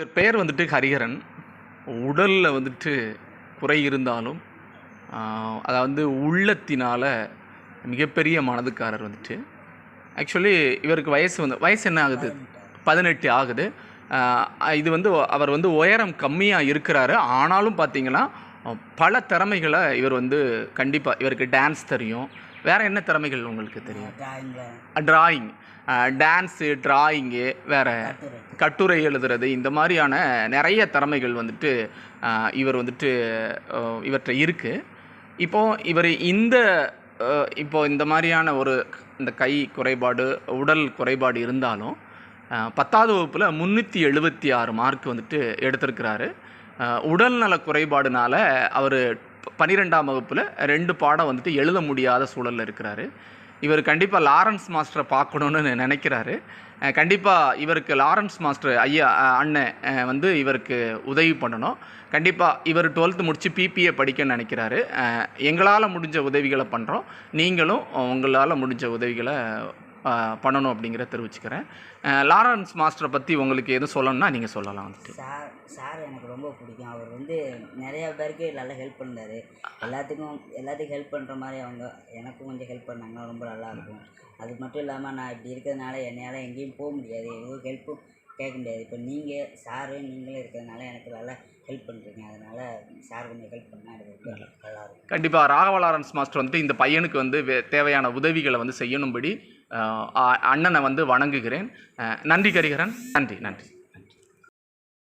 இவர் பெயர் வந்துட்டு ஹரிஹரன். உடலில் வந்துட்டு குறை இருந்தாலும் அதாவது உள்ளத்தினால மிகப்பெரிய மனதுக்காரர் வந்துட்டு. ஆக்சுவலி இவருக்கு வயசு வந்து வயசு என்ன ஆகுது? பதினெட்டு. ஆகுது. இது வந்து அவர் வந்து உயரம் கம்மியாக இருக்கிறாரு. ஆனாலும் பார்த்தீங்கன்னா பல திறமைகளை இவர் வந்து கண்டிப்பாக இவருக்கு டான்ஸ் தெரியும். வேறு என்ன திறமைகள் உங்களுக்கு தெரியும்? டிராயிங் டான்ஸு டிராயிங்கு வேறு கட்டுரை எழுதுறது இந்த மாதிரியான நிறைய திறமைகள் வந்துட்டு இவர் வந்துட்டு இவற்றை இருக்குது இப்போ இவர் இந்த ஆஹ், இப்போ இந்த மாதிரியான ஒரு இந்த கை குறைபாடு உடல் குறைபாடு இருந்தாலும் பத்தாவது வகுப்பில் முந்நூற்றி எழுபத்தி ஆறு மார்க் வந்துட்டு எடுத்திருக்கிறாரு. உடல்நல குறைபாடுனால அவர் பன்னிரெண்டாம் வகுப்பில் ரெண்டு பாடம் வந்துட்டு எழுத முடியாத சூழலில் இருக்கிறாரு. இவர் கண்டிப்பாக லாரன்ஸ் மாஸ்டரை பார்க்கணுன்னு நினைக்கிறாரு. கண்டிப்பாக இவருக்கு லாரன்ஸ் மாஸ்டர் ஐயா அண்ணன் வந்து இவருக்கு உதவி பண்ணணும். கண்டிப்பாக இவர் டுவெல்த்து முடித்து பிபிஏ படிக்கணும்னு நினைக்கிறாரு. எங்களால் முடிஞ்ச உதவிகளை பண்ணுறோம் நீங்களும் உங்களால் முடிஞ்ச உதவிகளை பண்ணணும் அப்படிங்கிற தெரிவிச்சுக்கிறேன். லாரன்ஸ் மாஸ்டரை பற்றி உங்களுக்கு எதுவும் சொல்லணும்னா நீங்கள் சொல்லலாம் வந்துட்டு. சார் சார் எனக்கு ரொம்ப பிடிக்கும். அவர் வந்து நிறைய பேருக்கு நல்லா ஹெல்ப் பண்ணார். எல்லாத்துக்கும் எல்லாத்துக்கும் ஹெல்ப் பண்ணுற மாதிரி அவங்க எனக்கும் கொஞ்சம் ஹெல்ப் பண்ணாங்கன்னா ரொம்ப நல்லா இருக்கும். அது மட்டும் இல்லாமல் நான் இப்படி இருக்கிறதுனால என்னையால் எங்கேயும் போக முடியாது. எதுவும் ஹெல்ப்பும் கேட்க முடியாது. இப்போ நீங்கள் சாரு நீங்களும் இருக்கிறதுனால எனக்கு நல்லா ஹெல்ப் பண்ணுறீங்க அதனால் சார் கொஞ்சம் ஹெல்ப் பண்ணால் எனக்கு நல்லாயிருக்கும் கண்டிப்பாக ராகவலாரன்ஸ் மாஸ்டர் வந்துட்டு இந்த பையனுக்கு வந்து வே- தேவையான உதவிகளை வந்து செய்யணும்படி அண்ணனை வந்து வணங்குகிறேன். நன்றி கரிகரன். நன்றி நன்றி.